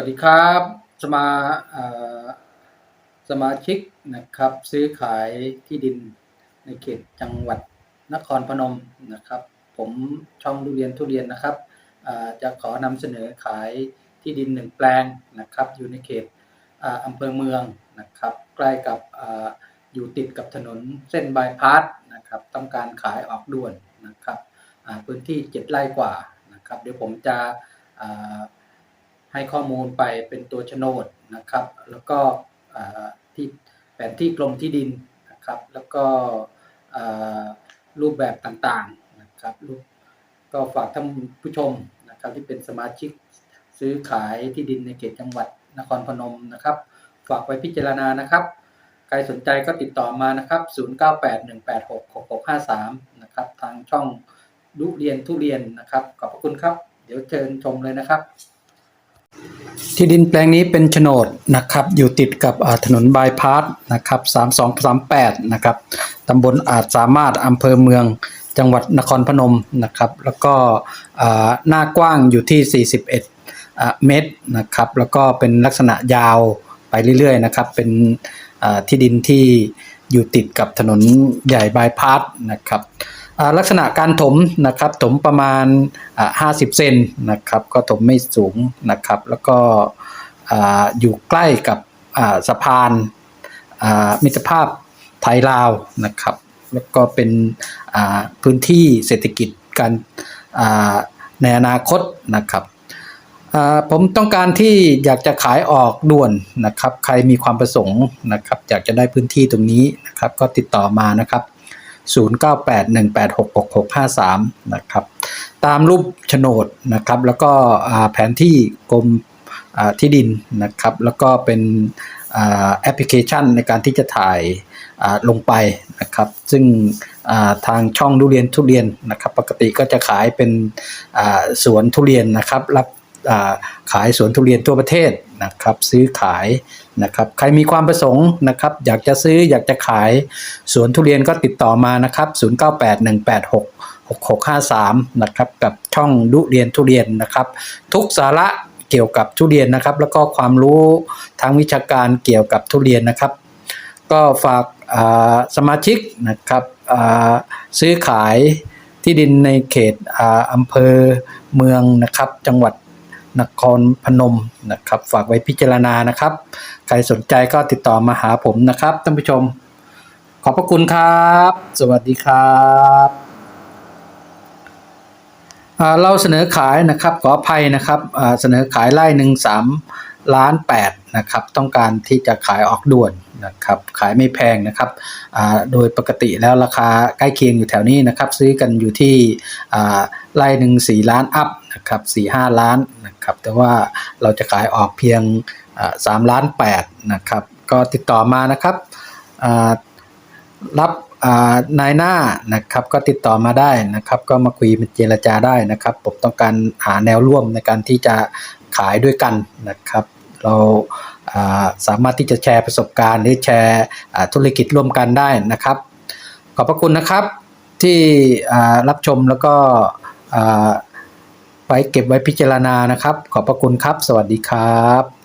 วัสดีครับสมาสมาชิกนะครับซื้อขายที่ดินในเขตจังหวัดนครพนมนะครับ ผมช่องดูเรียนทุเรียนนะครับจะขอนำเสนอขายที่ดินหนึ่งแปลงนะครับ อยู่ในเขตอำเภอเมืองนะครับ ใกล้กับออยู่ติดกับถนนเส้นบายพาสนะครับต้องการขายออกด่วนนะครับพื้นที่เจ็ดไร่กว่านะครับ เดี๋ยวผมจะ ให้ข้อมูลไปเป็นตัวโฉนดนะครับ แล้วก็ที่แผนที่กรมที่ดินนะครับ แล้วก็รูปแบบต่างๆนะครับรูปก็ฝากท่านผู้ชมนะครับที่เป็นสมาชิกซื้อขายที่ดินในเขตจังหวัดนครพนมนะครับ ฝากไว้พิจารณานะครับ ใครสนใจก็ติดต่อมานะครับ 0981866653 นะครับ ทางช่องดุเรียนทุเรียนนะครับ ขอบพระคุณครับ เดี๋ยวเชิญชมเลยนะครับ ที่ดินแปลงนี้เป็นโฉนดนะครับ อยู่ติดกับถนนบายพาสนะครับ3238นะครับตำบลอาจสามารถอำเภอเมืองจังหวัดนครพนมนะครับ แล้วก็หน้ากว้างอยู่ที่ 41อ่าเมตรนะครับ แล้วก็เป็นลักษณะยาวไปเรื่อยๆนะครับ เป็นที่ดินที่อยู่ติดกับถนนใหญ่บายพาสนะครับ ลักษณะการถมนะครับถมประมาณอ่า50 เซนนะครับก็ถมไม่สูงนะครับแล้วก็ออยู่ใกล้กับสะพานมิตรภาพไทยลาวนะครับแล้วก็เป็นพื้นที่เศรษฐกิจการในอนาคตนะครับผมต้องการที่อยากจะขายออกด่วนนะครับ ใครมีความประสงค์นะครับ อยากจะได้พื้นที่ตรงนี้นะครับ ก็ติดต่อมานะครับ 0981866653 นะครับ ตามรูปโฉนดนะครับ แล้วก็แผนที่กรมที่ดินนะครับ แล้วก็เป็นแอปพลิเคชันในการที่จะถ่ายลงไปนะครับ ซึ่งทางช่องทุเรียนทุเรียนนะครับ ปกติก็จะขายเป็นสวนทุเรียนนะครับ รับขายสวนทุเรียนทั่วประเทศ นะครับซื้อขายนะครับใครมีความประสงค์นะครับอยากจะซื้ออยากจะขายสวนทุเรียนก็ติดต่อมานะครับ098186 6653นะครับกับช่องดุเรียนทุเรียนนะครับ ทุกสาระเกี่ยวกับทุเรียนนะครับ แล้วก็ความรู้ทางวิชาการเกี่ยวกับทุเรียนนะครับ ก็ฝากาสมาชิกนะครับซื้อขายที่ดินในเขตออำเภอเมืองนะครับ จังหวัด นครพนมนะครับ ฝากไว้พิจารณานะครับ ใครสนใจก็ติดต่อมาหาผมนะครับท่านผู้ชม ขอบพระคุณครับ สวัสดีครับเราเสนอขายนะครับขออภัยนะครับเสนอขายไร่หนึ่งสามล้านแปดนะครับ ต้องการที่จะขายออกด่วน นะครับขายไม่แพงนะครับโดยปกติแล้วราคาใกล้เคียงอยู่แถวนี้นะครับซื้อกันอยู่ที่ไร่หนึ่งสี่ล้านอัพนะครับสี่ห้าล้านนะครับแต่ว่าเราจะขายออกเพียงสามล้านแปดนะครับก็ติดต่อมานะครับรับนายหน้านะครับก็ติดต่อมาได้นะครับก็มาคุยเจรจาได้นะครับผมต้องการหาแนวร่วมในการที่จะขายด้วยกันนะครับ เรา สามารถที่จะแชร์ประสบการณ์ หรือแชร์ธุรกิจร่วมกันได้นะครับ ขอบพระคุณนะครับที่รับชมแล้วก็ไว้เก็บไว้พิจารณานะครับ ขอบพระคุณครับ สวัสดีครับ